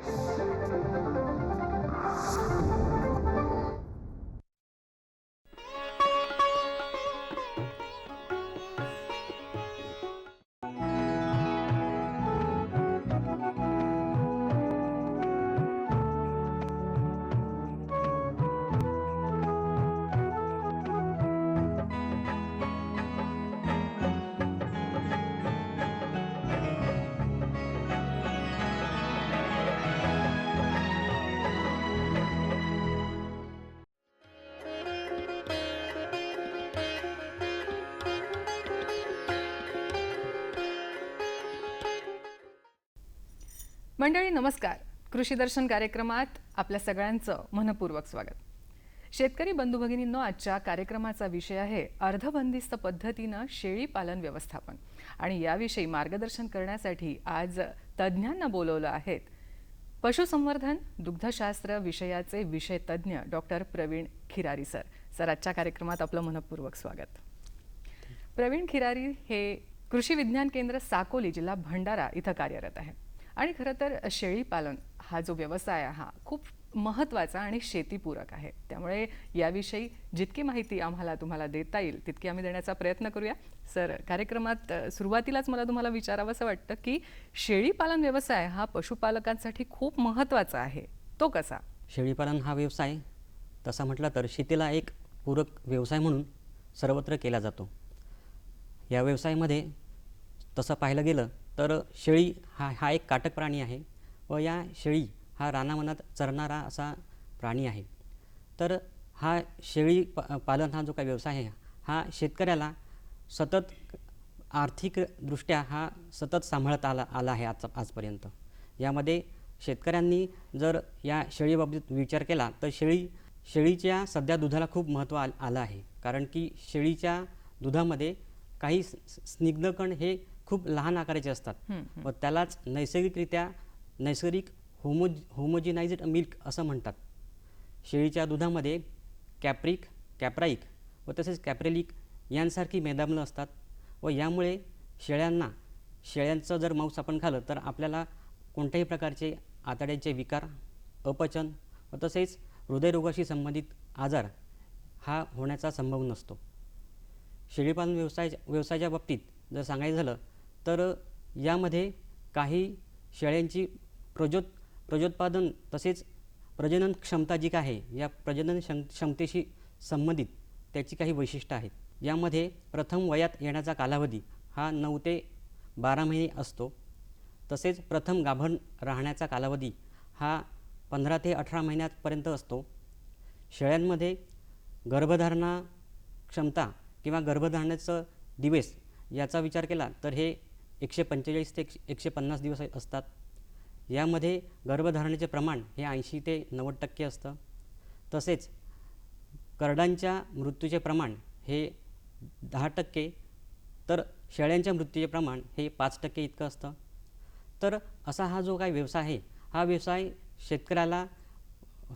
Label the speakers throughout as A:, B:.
A: thank you. मंडळी नमस्कार. कृषी दर्शन कार्यक्रमात आपल्या सगळ्यांचं मनपूर्वक स्वागत. शेतकरी बंधू भगिनींनो आजच्या कार्यक्रमाचा विषय आहे अर्धबंदिस्त पद्धतीनं शेळी पालन व्यवस्थापन. आणि याविषयी मार्गदर्शन करण्यासाठी आज तज्ज्ञांना बोलवलं आहेत पशुसंवर्धन दुग्धशास्त्र विषयाचे विषय तज्ज्ञ doctor Pravin Khirari sir. Sir आजच्या कार्यक्रमात आपलं मनपूर्वक स्वागत. प्रवीण खिरारी हे कृषी विज्ञान केंद्र साकोली जिल्हा भंडारा इथं कार्यरत आहेत. आणि खरं तर शेळीपालन हा जो व्यवसाय आहे हा खूप महत्त्वाचा आणि शेतीपूरक आहे. त्यामुळे याविषयी जितकी माहिती आम्हाला तुम्हाला देता येईल तितकी आम्ही देण्याचा प्रयत्न करूया. सर कार्यक्रमात सुरुवातीलाच मला तुम्हाला विचारावंसं वाटतं की शेळीपालन व्यवसाय हा पशुपालकांसाठी खूप महत्त्वाचा आहे. तो कसा?
B: शेळीपालन हा व्यवसाय तसा म्हटला तर शेतीला एक पूरक व्यवसाय म्हणून सर्वत्र केला जातो. या व्यवसायामध्ये तसं पाहिलं गेलं तर शेळी हा हा एक काटक प्राणी आहे व या शेळी हा रानामनात चरणारा असा प्राणी आहे. तर हा शेळी प पालन हा जो काही व्यवसाय आहे हा शेतकऱ्याला सतत आर्थिकदृष्ट्या हा सतत सांभाळत आला आला आहे आज आजपर्यंत. यामध्ये शेतकऱ्यांनी जर या शेळीबाबतीत विचार केला तर शेळी शेळीच्या सध्या दुधाला खूप महत्त्व आल आलं आहे. कारण की शेळीच्या दुधामध्ये काही स्निग्धकण हे खूप लहान आकाराचे असतात. व त्यालाच नैसर्गिकरित्या नैसर्गिक होमो होमोजिनायझड मिल्क असं म्हणतात. शेळीच्या दुधामध्ये कॅप्रिक कॅप्राईक व तसेच कॅप्रेलिक यांसारखी मेदाम्ल असतात व यामुळे शेळ्यांना शेळ्यांचं जर मांस आपण खाल्लं तर आपल्याला कोणत्याही प्रकारचे आतड्याचे विकार अपचन व तसेच हृदयरोगाशी संबंधित आजार हा होण्याचा संभव नसतो. शेळीपालन व्यवसाय व्यवसायाच्या बाबतीत जर सांगायचं झालं तर यामध्ये काही शेळ्यांची प्रजोत प्रजोत्पादन तसेच प्रजनन क्षमता जी काय आहे या प्रजनन क्षम क्षमतेशी संबंधित त्याची काही वैशिष्ट्य आहेत. यामध्ये प्रथम वयात येण्याचा कालावधी हा नऊ ते बारा महिने असतो. तसेच प्रथम गाभण राहण्याचा कालावधी हा पंधरा ते अठरा महिन्यापर्यंत असतो. शेळ्यांमध्ये गर्भधारणा क्षमता किंवा गर्भधारणाचं दिवस याचा विचार केला तर हे एकशे पंचेचाळीस ते एकशे एकशे पन्नास दिवस असतात. यामध्ये गर्भधारणेचे प्रमाण हे ऐंशी ते नव्वद टक्के असतं. तसेच करडांच्या मृत्यूचे प्रमाण हे दहा टक्के तर शेळ्यांच्या मृत्यूचे प्रमाण हे पाच टक्के इतकं असतं. तर असा हा जो काही व्यवसाय आहे हा व्यवसाय शेतकऱ्याला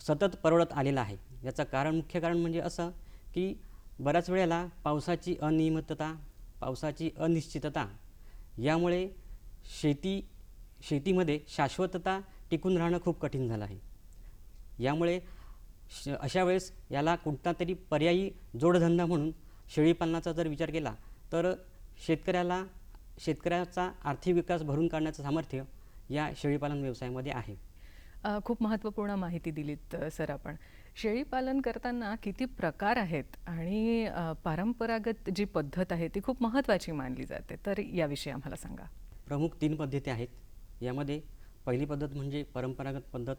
B: सतत परवडत आलेला आहे. याचं कारण मुख्य कारण म्हणजे असं की बऱ्याच वेळेला पावसाची अनियमितता पावसाची अनिश्चितता यामुळे शेती शेतीमध्ये शाश्वतता टिकून राहणं खूप कठीण झालं आहे. यामुळे श अशा वेळेस याला कोणता तरी पर्यायी जोडधंदा म्हणून शेळीपालनाचा जर विचार केला तर शेतकऱ्याला शेतकऱ्याचा आर्थिक विकास भरून काढण्याचं सामर्थ्य या शेळीपालन व्यवसायामध्ये आहे.
A: खूप महत्त्वपूर्ण माहिती दिलीत सर आपण. शेळी पालन करताना किती प्रकार आहेत आणि परंपरागत जी पद्धत आहे ती खूप महत्त्वाची मानली जाते. तर याविषयी आम्हाला सांगा.
B: प्रमुख तीन पद्धती आहेत. यामध्ये पहिली पद्धत म्हणजे परंपरागत पद्धत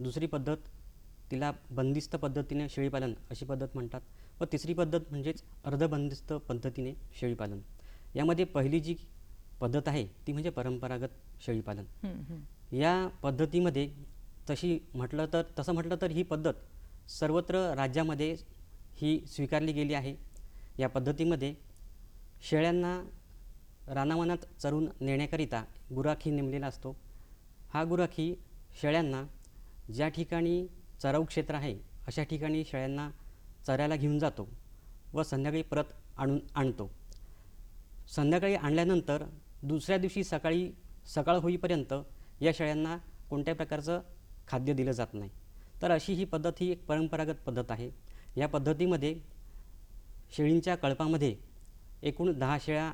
B: दुसरी पद्धत तिला बंदिस्त पद्धतीने शेळीपालन अशी पद्धत म्हणतात व तिसरी पद्धत म्हणजेच अर्धबंदिस्त पद्धतीने शेळीपालन यामध्ये पहिली जी पद्धत आहे ती म्हणजे परंपरागत शेळीपालन. या पद्धतीमध्ये तशी म्हटलं तर तसं म्हटलं तर ही पद्धत सर्वत्र राज्यामध्ये ही स्वीकारली गेली आहे. या पद्धतीमध्ये शेळ्यांना रानावनात चरून नेण्याकरिता गुराखी नेमलेला असतो. हा गुराखी शेळ्यांना ज्या ठिकाणी चराऊ क्षेत्र आहे अशा ठिकाणी शेळ्यांना चरायला घेऊन जातो व संध्याकाळी परत आणून आणतो. संध्याकाळी आणल्यानंतर दुसऱ्या दिवशी सकाळी सकाळ होईपर्यंत या शेळ्यांना कोणत्याही प्रकारचं खाद्य दिलं जात नाही. तर अशी ही पद्धत ही एक परंपरागत पद्धत आहे. या पद्धतीमध्ये शेळींच्या कळपामध्ये एकूण दहा शेळ्या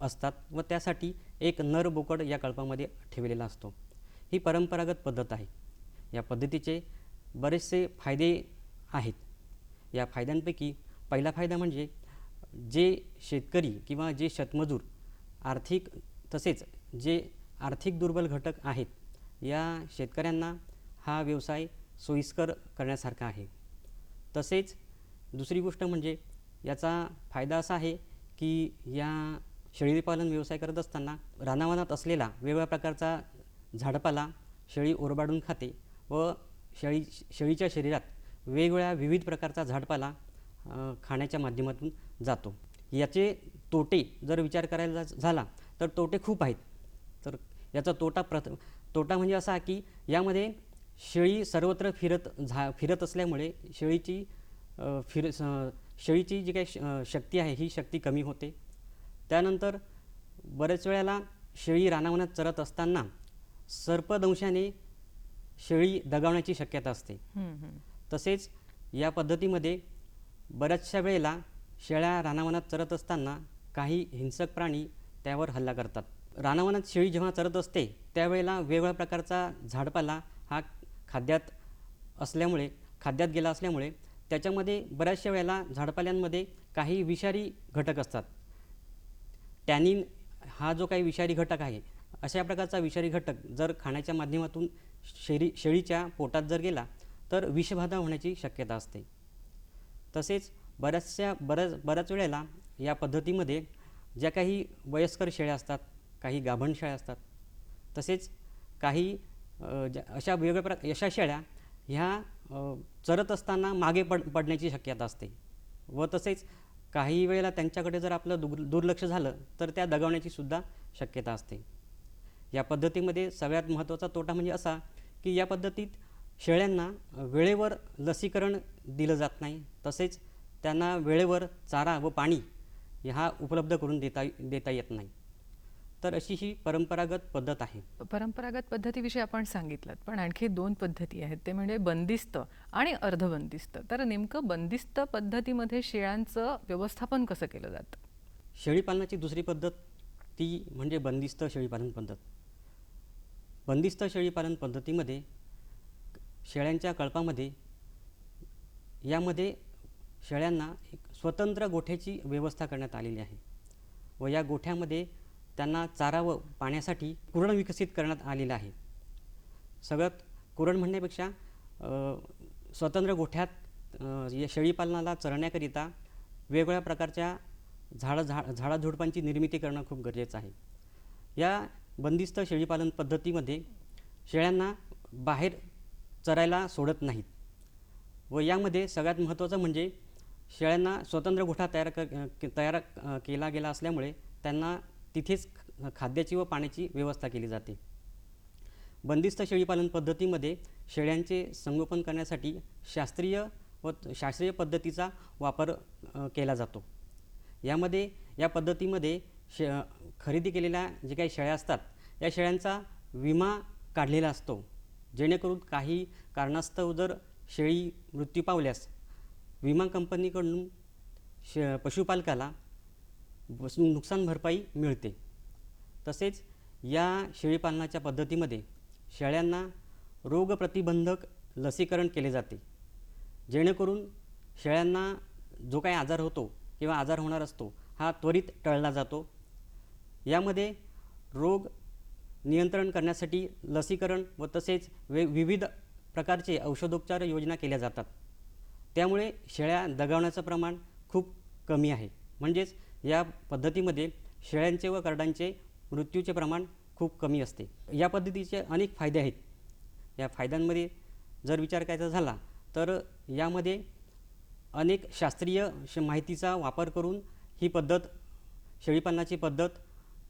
B: असतात व त्यासाठी एक नर बोकड या कळपामध्ये ठेवलेला असतो. ही परंपरागत पद्धत आहे. या पद्धतीचे बरेचसे फायदे आहेत. या फायद्यांपैकी पहिला फायदा म्हणजे जे शेतकरी किंवा जे शेतमजूर आर्थिक तसेच जे आर्थिक दुर्बल घटक आहेत या शेतकऱ्यांना हा व्यवसाय सोयीस्कर करण्यासारखा आहे. तसेच दुसरी गोष्ट म्हणजे याचा फायदा असा आहे की या शेळीपालन व्यवसाय करत असताना रानावनात असलेला वेगवेगळ्या प्रकारचा झाडपाला शेळी ओरबाडून खाते व शेळी शेळीच्या शरीरात वेगवेगळ्या विविध प्रकारचा झाडपाला खाण्याच्या माध्यमातून जातो. याचे तोटे जर विचार करायला झाला तर तोटे खूप आहेत. तर याचा तोटा प्रथ तोटा म्हणजे असा की यामध्ये शेळी सर्वत्र फिरत झा फिरत असल्यामुळे शेळीची फिर शेळीची जी काही शक्ती आहे ही शक्ती कमी होते. त्यानंतर बऱ्याच वेळेला शेळी रानावनात चरत असताना सर्पदंशाने शेळी दगावण्याची शक्यता असते. तसेच या पद्धतीमध्ये बऱ्याचशा वेळेला शेळ्या रानावनात चरत असताना काही हिंसक प्राणी त्यावर हल्ला करतात. रानावनात शेळी जेव्हा चरत असते त्यावेळेला वेगवेगळ्या प्रकारचा झाडपाला हा खाद्यात असल्यामुळे खाद्यात गेला असल्यामुळे त्याच्यामध्ये बऱ्याचशा वेळेला झाडपाल्यांमध्ये काही विषारी घटक असतात. टॅनिन हा जो काही विषारी घटक आहे अशा प्रकारचा विषारी घटक जर खाण्याच्या माध्यमातून शेळी शेळीच्या पोटात जर गेला तर विषबाधा होण्याची शक्यता असते. तसेच बऱ्याचशा बऱ्याच बऱ्याच वेळेला या पद्धतीमध्ये ज्या काही वयस्कर शेळ्या असतात काही गाभण शेळ्या असतात तसेच काही ज्या अशा वेगवेगळ्या प्रकार अशा शेळ्या ह्या चरत असताना मागे पड पडण्याची शक्यता असते. व तसेच काही वेळेला त्यांच्याकडे जर आपलं दुर् दुर्लक्ष झालं तर त्या दगावण्याची सुद्धा शक्यता असते. या पद्धतीमध्ये सगळ्यात महत्त्वाचा तोटा म्हणजे असा की या पद्धतीत शेळ्यांना वेळेवर लसीकरण दिलं जात नाही. तसेच त्यांना वेळेवर चारा व पाणी हा उपलब्ध करून देता देता येत नाही. तर अशी ही परंपरागत पद्धत आहे.
A: परंपरागत पद्धतीविषयी आपण सांगितलं पण आणखी दोन पद्धती आहेत. ते म्हणजे बंदिस्त आणि अर्धबंदिस्त. तर नेमकं बंदिस्त पद्धतीमध्ये शेळ्यांचं व्यवस्थापन कसं केलं जातं?
B: शेळीपालनाची दुसरी पद्धत ती म्हणजे बंदिस्त शेळीपालन पद्धत. बंदिस्त शेळीपालन पद्धतीमध्ये शेळ्यांच्या कळपामध्ये यामध्ये शेळ्यांना एक स्वतंत्र गोठ्याची व्यवस्था करण्यात आलेली आहे व या गोठ्यामध्ये त्यांना चारा व पाण्यासाठी कुरण विकसित करण्यात आलेलं आहे. सगळ्यात कुरण म्हणण्यापेक्षा स्वतंत्र गोठ्यात या शेळीपालनाला चरण्याकरिता वेगवेगळ्या प्रकारच्या झाडं झाड झाडाझुडपांची निर्मिती करणं खूप गरजेचं आहे. या बंदिस्त शेळीपालन पद्धतीमध्ये शेळ्यांना बाहेर चरायला सोडत नाहीत. व यामध्ये सगळ्यात महत्त्वाचं म्हणजे शेळ्यांना स्वतंत्र गोठा तयार क तयार केला गेला असल्यामुळे त्यांना तिथेच खाद्याची व पाण्याची व्यवस्था केली जाते. बंदिस्त शेळीपालन पद्धतीमध्ये शेळ्यांचे संगोपन करण्यासाठी शास्त्रीय व शास्त्रीय पद्धतीचा वापर केला जातो. यामध्ये या पद्धतीमध्ये शे खरेदी केलेल्या जे काही शेळ्या असतात या शेळ्यांचा विमा काढलेला असतो. जेणेकरून काही कारणास्तव जर शेळी मृत्यू पावल्यास विमा कंपनीकडून शे पशुपालकाला नुकसान भरपाई मिळते. तसेच या शेळीपालनाच्या पद्धतीमध्ये शेळ्यांना रोगप्रतिबंधक लसीकरण केले जाते. जेणेकरून शेळ्यांना जो काही आजार होतो किंवा आजार होणार असतो हा त्वरित टळला जातो. यामध्ये रोग नियंत्रण करण्यासाठी लसीकरण व तसेच वे विविध प्रकारचे औषधोपचार योजना केल्या जातात. त्यामुळे शेळ्या दगावण्याचं प्रमाण खूप कमी आहे. म्हणजेच या पद्धतीमध्ये शेळ्यांचे व करडांचे मृत्यूचे प्रमाण खूप कमी असते. या पद्धतीचे अनेक फायदे आहेत. या फायद्यांमध्ये जर विचार करायचा झाला तर यामध्ये अनेक शास्त्रीय श माहितीचा वापर करून ही पद्धत शेळीपालनाची पद्धत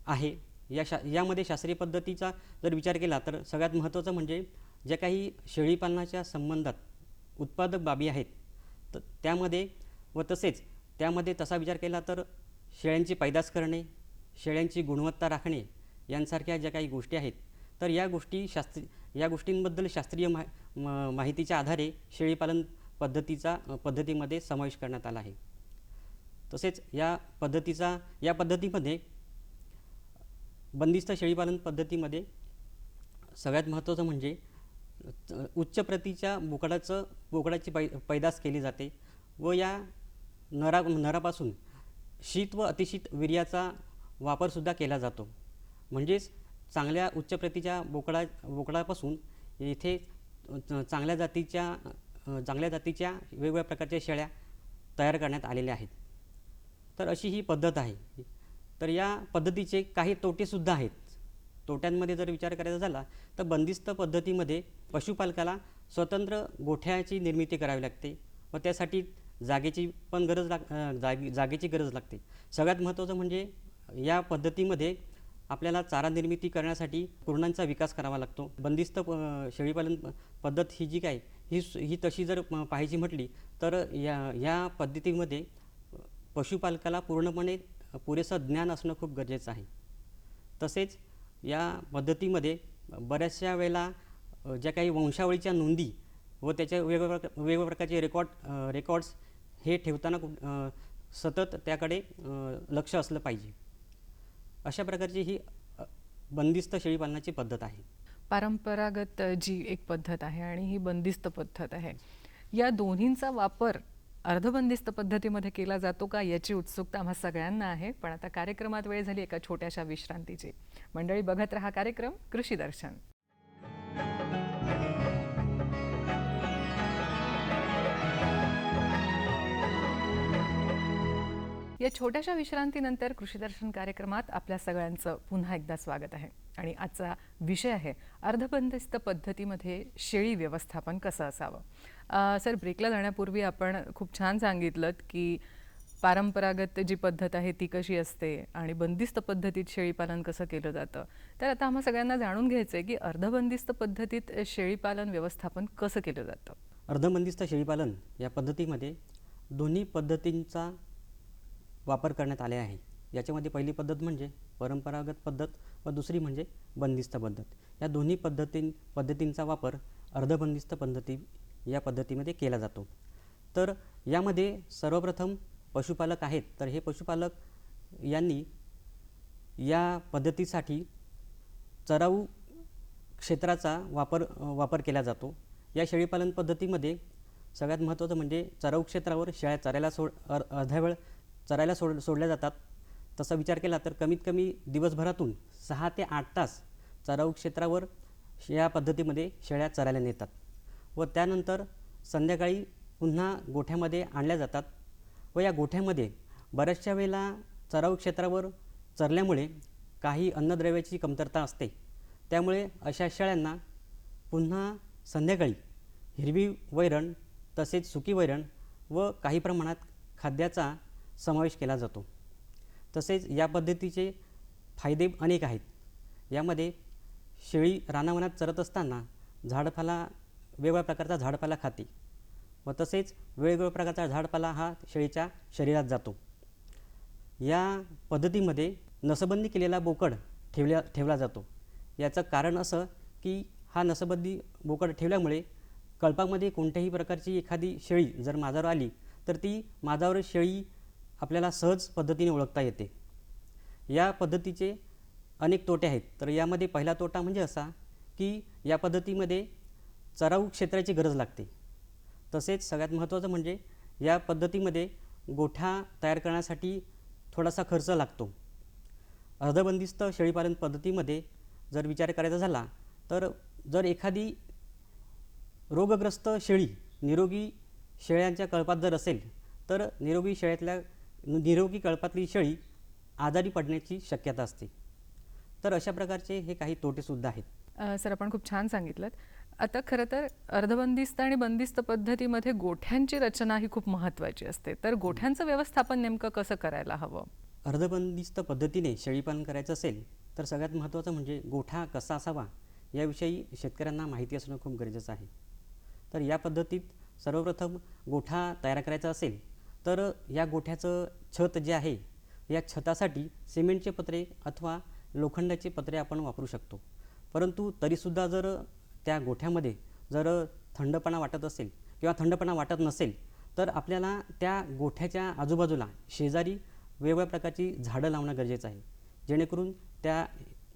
B: आहे. या शा यामध्ये शास्त्रीय पद्धतीचा जर विचार केला तर सगळ्यात महत्त्वाचं म्हणजे ज्या काही शेळीपालनाच्या संबंधात उत्पादक बाबी आहेत तर त्यामध्ये व तसेच त्यामध्ये तसा विचार केला तर शेळ्यांची पैदास करणे शेळ्यांची गुणवत्ता राखणे यांसारख्या ज्या काही गोष्टी आहेत तर या गोष्टी शास्त्री या गोष्टींबद्दल शास्त्रीय मा म- माहितीच्या आधारे शेळीपालन पद्धतीचा पद्धतीमध्ये समावेश करण्यात आला आहे. तसेच या पद्धतीचा या पद्धतीमध्ये बंदिस्त शेळीपालन पद्धतीमध्ये सगळ्यात महत्त्वाचं म्हणजे उच्च प्रतीच्या बोकडाचं बोकडाची पै पैदास केली जाते व या नरा नरापासून शीत व अतिशीत वीर्याचा वापरसुद्धा केला जातो. म्हणजेच चांगल्या उच्च प्रतीच्या बोकडा बोकडापासून इथे चांगल्या जातीच्या चांगल्या जातीच्या वेगवेगळ्या प्रकारच्या शेळ्या तयार करण्यात आलेल्या आहेत. तर अशी ही पद्धत आहे. तर या पद्धतीचे काही तोटेसुद्धा आहेत. तोट्यांमध्ये जर विचार करायचा झाला तर बंदिस्त पद्धतीमध्ये पशुपालकाला स्वतंत्र गोठ्याची निर्मिती करावी लागते व त्यासाठी जागेची पण गरज लाग जागी जागे जागेची गरज लागते. सगळ्यात महत्त्वाचं म्हणजे या पद्धतीमध्ये आपल्याला चारा निर्मिती करण्यासाठी कुरणांचा विकास करावा लागतो. बंदिस्त प- शेळीपालन पद्धत ही जी काय ही ही तशी जर पाहायची म्हटली तर या या पद्धतीमध्ये पशुपालकाला पूर्णपणे पुरेसं ज्ञान असणं खूप गरजेचं आहे. तसेच या पद्धतीमध्ये बऱ्याचशा वेळेला ज्या काही वंशावळीच्या नोंदी व त्याच्या वेगवेगळ्या वेगवेगळ्या प्रकारचे रेकॉर्ड रेकॉर्ड्स हे ठेवताना कुठ सतत त्याकडे लक्ष असलं पाहिजे. अशा प्रकारची ही बंदिस्त शेळीपालनाची पद्धत आहे.
A: परंपरागत जी एक पद्धत आहे आणि ही बंदिस्त पद्धत आहे. या दोन्हींचा वापर अर्धबंदिस्त पद्धतीमध्ये केला जातो का याची उत्सुकता आम्हा सगळ्यांना आहे. पण आता कार्यक्रमात वेळ झाली एका छोट्याशा विश्रांतीची. मंडळी बघत रहा कार्यक्रम कृषी दर्शन. या छोट्याशा विश्रांतीनंतर कृषीदर्शन कार्यक्रमात आपल्या सगळ्यांचं पुन्हा एकदा स्वागत आहे. आणि आजचा विषय आहे अर्धबंदिस्त पद्धतीमध्ये शेळी व्यवस्थापन कसं असावं? सर ब्रेकला जाण्यापूर्वी आपण खूप छान सांगितलं की पारंपरागत जी पद्धत आहे ती कशी असते आणि बंदिस्त पद्धतीत शेळीपालन कसं केलं जातं? तर आता आम्हा सगळ्यांना जाणून घ्यायचं आहे की अर्धबंदिस्त पद्धतीत शेळीपालन व्यवस्थापन कसं केलं जातं?
B: अर्धबंदिस्त शेळीपालन या पद्धतीमध्ये दोन्ही पद्धतींचा वापर करण्यात आले आहे. याच्यामध्ये पहिली पद्धत म्हणजे परंपरागत पद्धत व दुसरी म्हणजे बंदिस्त पद्धत. या दोन्ही पद्धतीं पद्धतींचा वापर अर्धबंदिस्त पद्धती या पद्धतीमध्ये केला जातो. तर यामध्ये सर्वप्रथम पशुपालक आहेत. तर हे पशुपालक यांनी या पद्धतीसाठी चराऊ क्षेत्राचा वापर वापर केला जातो. या शेळीपालन पद्धतीमध्ये सगळ्यात महत्त्वाचं म्हणजे चराऊ क्षेत्रावर शेळ्या चरायला सोड अर अर्ध्या वेळ चरायला सोड सोडल्या जातात. तसा विचार केला तर कमीत कमी दिवसभरातून सहा ते आठ तास चराऊ क्षेत्रावर या पद्धतीमध्ये शेळ्या चरायला नेतात व त्यानंतर संध्याकाळी पुन्हा गोठ्यामध्ये आणल्या जातात व या गोठ्यामध्ये बऱ्याचशा वेळेला चराऊ क्षेत्रावर चरल्यामुळे काही अन्नद्रव्याची कमतरता असते. त्यामुळे अशा शेळ्यांना पुन्हा संध्याकाळी हिरवी वैरण तसेच सुकी वैरण व काही प्रमाणात खाद्याचा समावेश केला जातो. तसेच या पद्धतीचे फायदे अनेक आहेत. यामध्ये शेळी रानावनात चरत असताना झाडपाला वेगवेगळ्या प्रकारचा झाडपाला खाते. व तसेच वेगवेगळ्या प्रकारचा झाडपाला हा शेळीच्या शरीरात जातो. या पद्धतीमध्ये नसबंदी केलेला बोकड ठेवल्या ठेवला जातो. याचं कारण असं की हा नसबंदी बोकड ठेवल्यामुळे कळपामध्ये कोणत्याही प्रकारची एखादी शेळी जर माजावर आली तर ती माझावर शेळी आपल्याला सहज पद्धतीने ओळखता येते. या पद्धतीचे अनेक तोटे आहेत. तर यामध्ये पहिला तोटा म्हणजे असा की या पद्धतीमध्ये चराऊ क्षेत्राची गरज लागते. तसेच सगळ्यात महत्त्वाचं म्हणजे या पद्धतीमध्ये गोठा तयार करण्यासाठी थोडासा खर्च लागतो. अर्धबंदिस्त शेळीपालन पद्धतीमध्ये जर विचार करायचा झाला तर जर एखादी रोगग्रस्त शेळी निरोगी शेळ्यांच्या कळपात जर असेल तर निरोगी शेळ्यातल्या निरोगी कळपातली शेळी आजारी पडण्याची शक्यता असते. तर अशा प्रकारचे हे काही तोटेसुद्धा आहेत.
A: सर आपण खूप छान सांगितलं आता खरं तर अर्धबंदिस्त आणि बंदिस्त पद्धतीमध्ये गोठ्यांची रचना ही खूप महत्त्वाची असते. तर गोठ्यांचं व्यवस्थापन नेमकं कसं करायला हवं?
B: अर्धबंदिस्त पद्धतीने शेळीपालन करायचं असेल तर सगळ्यात महत्त्वाचं म्हणजे गोठा कसा असावा याविषयी शेतकऱ्यांना माहिती असणं खूप गरजेचं आहे. तर या पद्धतीत सर्वप्रथम गोठा तयार करायचा असेल तर या गोठ्याचं छत जे आहे या छतासाठी सिमेंटचे पत्रे अथवा लोखंडाचे पत्रे आपण वापरू शकतो. परंतु तरीसुद्धा जर त्या गोठ्यामध्ये जर थंडपणा वाटत असेल किंवा थंडपणा वाटत नसेल तर आपल्याला त्या गोठ्याच्या आजूबाजूला शेजारी वेगवेगळ्या प्रकारची झाडं लावणं गरजेचं आहे. जेणेकरून त्या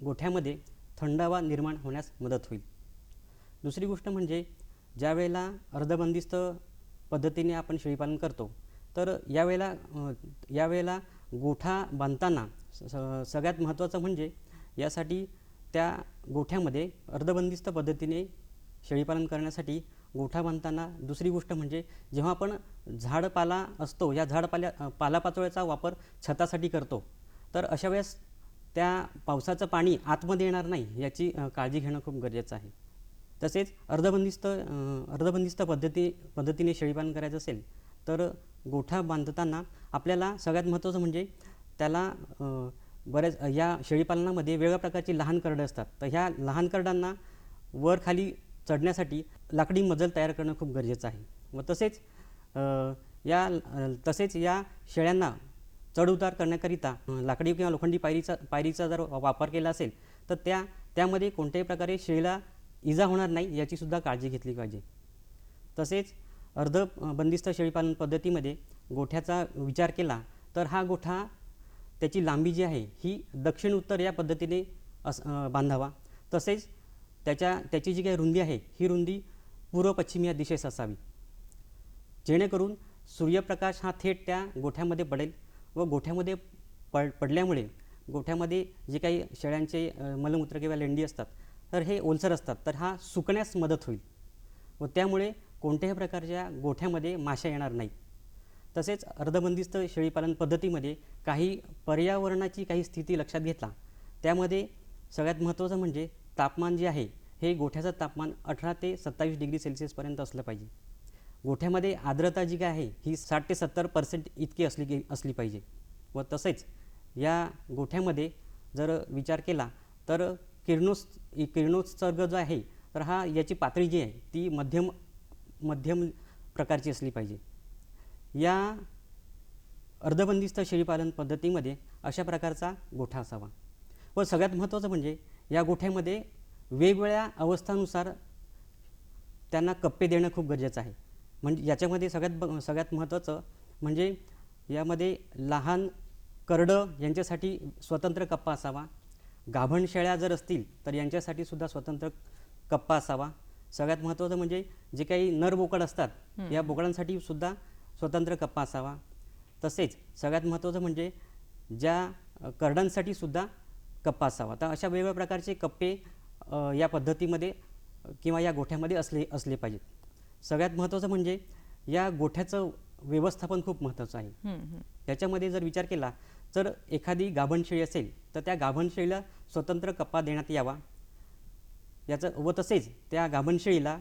B: गोठ्यामध्ये थंडावा निर्माण होण्यास मदत होईल. दुसरी गोष्ट म्हणजे ज्या वेळेला अर्धबंदिस्त पद्धतीने आपण शेळीपालन करतो तर यावेळेला यावेळेला गोठा बांधताना स- सगळ्यात महत्त्वाचं म्हणजे यासाठी त्या गोठ्यामध्ये अर्धबंदिस्त पद्धतीने शेळीपालन करण्यासाठी गोठा बांधताना दुसरी गोष्ट म्हणजे जेव्हा आपण झाडपाला असतो या झाडपाल्या पालापाचोळ्याचा वापर छतासाठी करतो तर अशा वेळेस त्या पावसाचं पाणी आतमध्ये येणार नाही याची काळजी घेणं खूप गरजेचं आहे. तसेच अर्धबंदिस्त अर्धबंदिस्त पद्धती पद्धतीने शेळीपालन करायचं असेल तर गोठा बांधताना आपल्याला सगळ्यात महत्त्वाचं म्हणजे त्याला बऱ्याच या शेळीपालनामध्ये वेगळ्या प्रकारची लहान करडं असतात. तर ह्या लहान करडांना वर खाली चढण्यासाठी लाकडी मजल तयार करणं खूप गरजेचं आहे. व तसेच या तसेच या शेळ्यांना चढउतार करण्याकरिता लाकडी किंवा लोखंडी पायरीचा पायरीचा जर वापर केला असेल तर त्या त्यामध्ये कोणत्याही प्रकारे शेळीला इजा होणार नाही याचीसुद्धा काळजी घेतली पाहिजे. तसेच अर्ध बंदिस्त शेळीपालन पद्धतीमध्ये गोठ्याचा विचार केला तर हा गोठा त्याची लांबी जी आहे ही दक्षिण उत्तर या पद्धतीने अस बांधावा. तसेच त्याच्या त्याची जी काही रुंदी आहे ही रुंदी पूर्व पश्चिम या दिशेस असावी. जेणेकरून सूर्यप्रकाश हा थेट त्या गोठ्यामध्ये पडेल व गोठ्यामध्ये पड पडल्यामुळे गोठ्यामध्ये जे काही शेळ्यांचे मलमूत्र किंवा लेंडी असतात तर हे ओलसर असतात तर हा सुकण्यास मदत होईल व त्यामुळे कोणत्याही प्रकारच्या गोठ्यामध्ये माशा येणार नाहीत. तसेच अर्धबंदिस्त शेळीपालन पद्धतीमध्ये काही पर्यावरणाची काही स्थिती लक्षात घेतला त्यामध्ये सगळ्यात महत्त्वाचं म्हणजे तापमान जे आहे हे गोठ्याचं तापमान अठरा ते सत्तावीस डिग्री सेल्सिअसपर्यंत असलं पाहिजे. गोठ्यामध्ये आर्द्रता जी काय आहे ही साठ ते सत्तर पर्सेंट इतकी असली गे असली पाहिजे. व तसेच या गोठ्यामध्ये जर विचार केला तर किरणोत्स किरणोत्सर्ग जो आहे तर हा याची पातळी जी आहे ती मध्यम मध्यम प्रकारची असली पाहिजे. या अर्धबंदिस्त शेळीपालन पद्धतीमध्ये अशा प्रकारचा गोठा असावा. व सगळ्यात महत्त्वाचं म्हणजे या गोठ्यामध्ये वेगवेगळ्या अवस्थानुसार त्यांना कप्पे देणं खूप गरजेचं आहे. म्हणजे याच्यामध्ये सगळ्यात ब सगळ्यात महत्त्वाचं म्हणजे यामध्ये लहान करडं यांच्यासाठी स्वतंत्र कप्पा असावा. गाभण शेळ्या जर असतील तर यांच्यासाठी सुद्धा स्वतंत्र कप्पा असावा. सगळ्यात महत्त्वाचं म्हणजे जे काही नर बोकड असतात या बोकडांसाठी सुद्धा स्वतंत्र कप्पा असावा. तसेच सगळ्यात महत्त्वाचं म्हणजे ज्या करडांसाठी सुद्धा कप्पा असावा. तर अशा वेगवेगळ्या प्रकारचे कप्पे या पद्धतीमध्ये किंवा या गोठ्यामध्ये असले असले पाहिजेत. सगळ्यात महत्त्वाचं म्हणजे या गोठ्याचं व्यवस्थापन खूप महत्त्वाचं आहे. त्याच्यामध्ये जर विचार केला तर एखादी गाभण शेळी असेल तर त्या गाभण शेळीला स्वतंत्र कप्पा देण्यात यावा. याचं व तसेच त्या गाभण शेळीला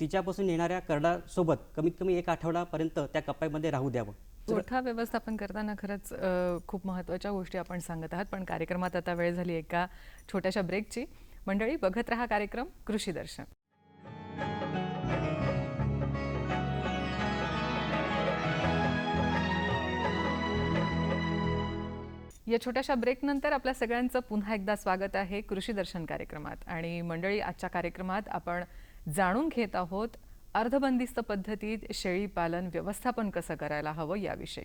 B: तिच्यापासून येणाऱ्या करडासोबत कमीत कमी एक आठवडापर्यंत त्या कप्प्यामध्ये राहू द्यावं.
A: गोठा व्यवस्थापन करताना खरंच खूप महत्त्वाच्या गोष्टी आपण सांगत आहात पण कार्यक्रमात आता वेळ झाली एका छोट्याशा ब्रेकची मंडळी बघत रहा कार्यक्रम कृषी दर्शन. या छोट्याशा ब्रेकनंतर आपल्या सगळ्यांचं पुन्हा एकदा स्वागत आहे कृषी दर्शन कार्यक्रमात. आणि मंडळी आजच्या कार्यक्रमात आपण जाणून घेत आहोत अर्धबंदिस्त पद्धतीत शेळी पालन व्यवस्थापन कसं करायला हवं याविषयी.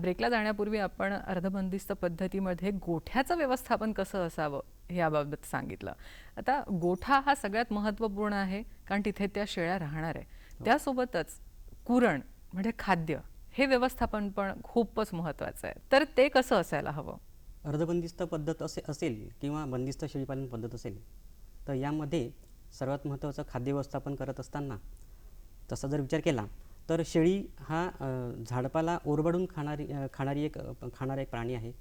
A: ब्रेकला जाण्यापूर्वी आपण अर्धबंदिस्त पद्धतीमध्ये गोठ्याचं व्यवस्थापन कसं असावं याबाबत सांगितलं. आता गोठा हा सगळ्यात महत्त्वपूर्ण आहे कारण तिथे त्या शेळ्या राहणार आहे. त्यासोबतच कुरण म्हणजे खाद्य हे व्यवस्थापन पण खूपच महत्त्वाचं आहे. तर ते कसं असायला हवं?
B: अर्धबंदिस्त पद्धत असे असेल किंवा बंदिस्त शेळीपालन पद्धत असेल तर यामध्ये सर्वात महत्त्वाचं खाद्य व्यवस्थापन करत असताना तसा जर विचार केला तर शेळी हा झाडपाला ओरबडून खाणारी खाणारी एक खाणारा एक प्राणी आहे.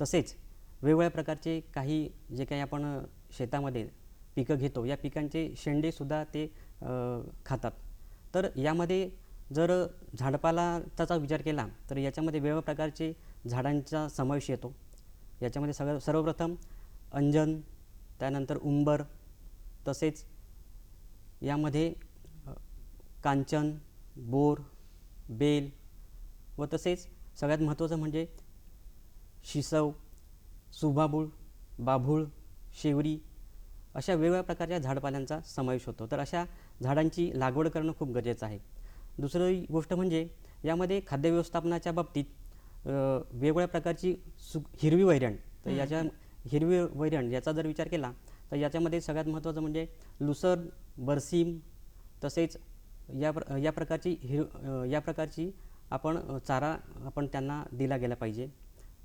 B: तसेच वेगवेगळ्या प्रकारचे काही जे काही आपण शेतामध्ये पिकं घेतो या पिकांचे शेंडेसुद्धा ते खातात. तर यामध्ये जर झाडपालाचा विचार केला तर याच्यामध्ये वेगवेगळ्या प्रकारचे झाडांचा समावेश येतो. याच्यामध्ये सगळं सर्वप्रथम अंजन त्यानंतर उंबर तसेच यामध्ये कांचन बोर बेल व तसेच सगळ्यात महत्त्वाचं म्हणजे शिसव सुभाबूळ बाभूळ शेवरी अशा वेगवेगळ्या प्रकारच्या झाडपाल्यांचा समावेश होतो. तर अशा झाडांची लागवड करणं खूप गरजेचं आहे. दुसरी गोष्ट म्हणजे यामध्ये खाद्य व्यवस्थापनाच्या बाबतीत वेगवेगळ्या प्रकारची सु हिरवी वैरण. तर याच्या हिरवी वैरण याचा जर विचार केला तर याच्यामध्ये सगळ्यात महत्त्वाचं म्हणजे लुसर बरसीम तसेच या प्र या प्रकारची हिर या प्रकारची आपण चारा आपण त्यांना दिला गेला पाहिजे.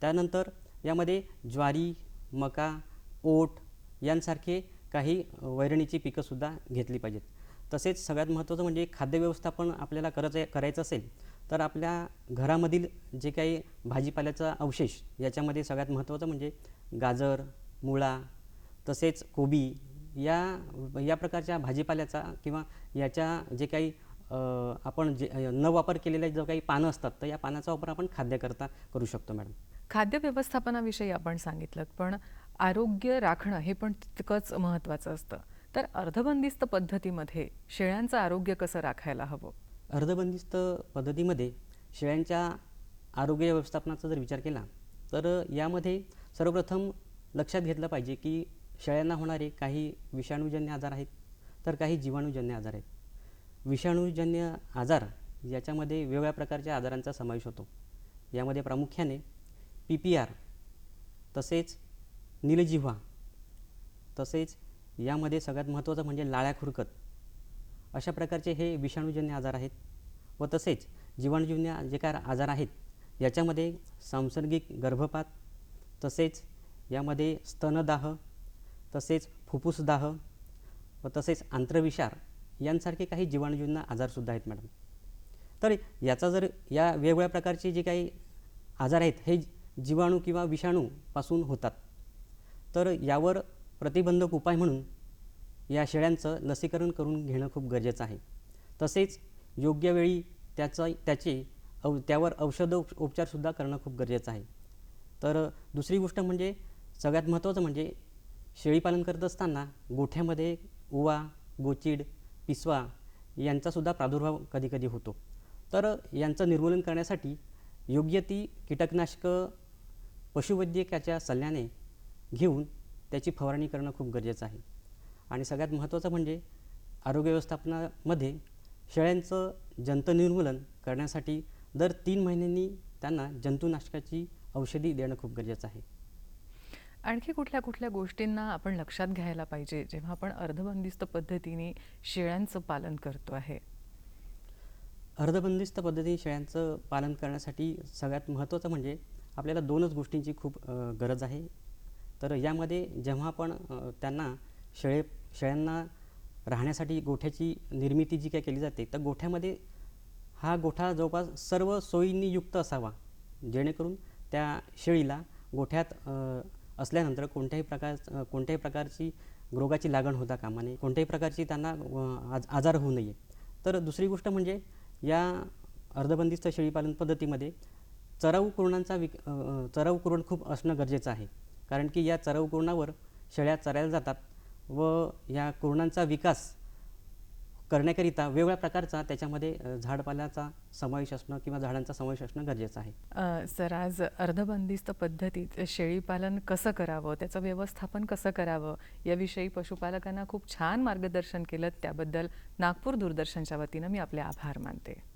B: त्यानंतर यामध्ये ज्वारी मका ओट यांसारखे काही वैरणीची पिकंसुद्धा घेतली पाहिजेत. तसेच सगळ्यात महत्त्वाचं म्हणजे खाद्य व्यवस्थापन आपल्याला करायचं करायचं असेल तर आपल्या घरामधील जे काही भाजीपाल्याचा अवशेष याच्यामध्ये सगळ्यात महत्त्वाचं म्हणजे गाजर मुळा तसेच कोबी या या प्रकारच्या भाजीपाल्याचा किंवा याच्या जे काही आपण जे न वापर केलेल्या जो काही पानं असतात तर या पानाचा वापर आपण खाद्याकरता करू शकतो मॅडम.
A: खाद्य व्यवस्थापनाविषयी आपण सांगितलं पण आरोग्य राखणं हे पण तितकंच महत्त्वाचं असतं. तर अर्धबंदिस्त पद्धतीमध्ये शेळ्यांचं आरोग्य कसं राखायला हवं?
B: अर्धबंदिस्त पद्धतीमध्ये शेळ्यांच्या आरोग्य व्यवस्थापनाचा जर विचार केला तर यामध्ये सर्वप्रथम लक्षात घेतलं पाहिजे की शेळ्यांना होणारे काही विषाणूजन्य आजार आहेत तर काही जीवाणूजन्य आजार आहेत. विषाणूजन्य आजार याच्यामध्ये वेगवेगळ्या प्रकारच्या आजारांचा समावेश होतो. यामध्ये प्रामुख्याने पी पी आर तसेच नीलजिव्हा तसेच यामध्ये सगळ्यात महत्त्वाचं म्हणजे लाळ्या खुरकत. अशा प्रकारचे हे विषाणूजन्य आजार आहेत. व तसेच जीवाणूजन्य जे काय आजार आहेत याच्यामध्ये सांसर्गिक गर्भपात तसेच यामध्ये स्तनदाह तसेच फुफ्फुसदाह व तसेच आंत्रविषार यांसारखे काही जीवाणूजन्य आजारसुद्धा आहेत मॅडम. तर याचा जर या वेगवेगळ्या प्रकारचे जे काही आजार आहेत हे जीवाणू किंवा विषाणूपासून होतात. तर यावर प्रतिबंधक उपाय म्हणून या शेळ्यांचं लसीकरण करून घेणं खूप गरजेचं आहे. तसेच योग्य वेळी त्याचा त्याचे औ त्यावर औषध उपचारसुद्धा करणं खूप गरजेचं आहे. तर दुसरी गोष्ट म्हणजे सगळ्यात महत्त्वाचं म्हणजे शेळीपालन करत असताना गोठ्यामध्ये उवा गोचिड पिसवा यांचासुद्धा प्रादुर्भाव कधीकधी होतो. तर यांचं निर्मूलन करण्यासाठी योग्य ती कीटकनाशकं पशुवैद्यकाच्या सल्ल्याने घेऊन त्याची फवारणी करणं खूप गरजेचं आहे. आणि सगळ्यात महत्त्वाचं म्हणजे आरोग्य व्यवस्थापनामध्ये शेळ्यांचं जंतनिर्मूलन करण्यासाठी दर तीन महिन्यांनी त्यांना जंतुनाशकाची औषधी देणं खूप गरजेचं आहे.
A: आणखी कुठल्या कुठल्या गोष्टींना आपण लक्षात घ्यायला पाहिजे? जेव्हा आपण अर्धबंदिस्त पद्धतीने शेळ्यांचं पालन करतो आहे.
B: अर्धबंदिस्त पद्धतीने शेळ्यांचं पालन करण्यासाठी सगळ्यात महत्त्वाचं म्हणजे आपल्याला दोनच गोष्टींची खूप गरज आहे. तर यामध्ये जेव्हा आपण त्यांना शेळे शेळ्यांना राहण्यासाठी गोठ्याची निर्मिती जी काय केली जाते तर गोठ्यामध्ये हा गोठा जवळपास सर्व सोयींनी युक्त असावा. जेणेकरून त्या शेळीला गोठ्यात असल्यानंतर कोणत्याही प्रकार कोणत्याही प्रकारची रोगाची लागण होता कामा नये कोणत्याही प्रकारची त्यांना आज आजार होऊ नये. तर दुसरी गोष्ट म्हणजे या अर्धबंदिस्त शेळीपालन पद्धतीमध्ये चराऊ कुरणांचा विक चराऊ कुरण खूप असणं गरजेचं आहे. कारण की या चराऊ कुरणावर शेळ्या चरायला जातात व या कुरणांचा विकास करण्याकरिता वेगवेगळ्या प्रकारचा त्याच्यामध्ये झाडपाल्याचा समावेश असणं किंवा झाडांचा समावेश असणं गरजेचं आहे.
A: सर आज अर्धबंदिस्त पद्धतीत शेळीपालन कसं करावं? त्याचं व्यवस्थापन कसं करावं? याविषयी पशुपालकांना खूप छान मार्गदर्शन केलं. त्याबद्दल नागपूर दूरदर्शनच्या वतीनं मी आपले आभार मानते.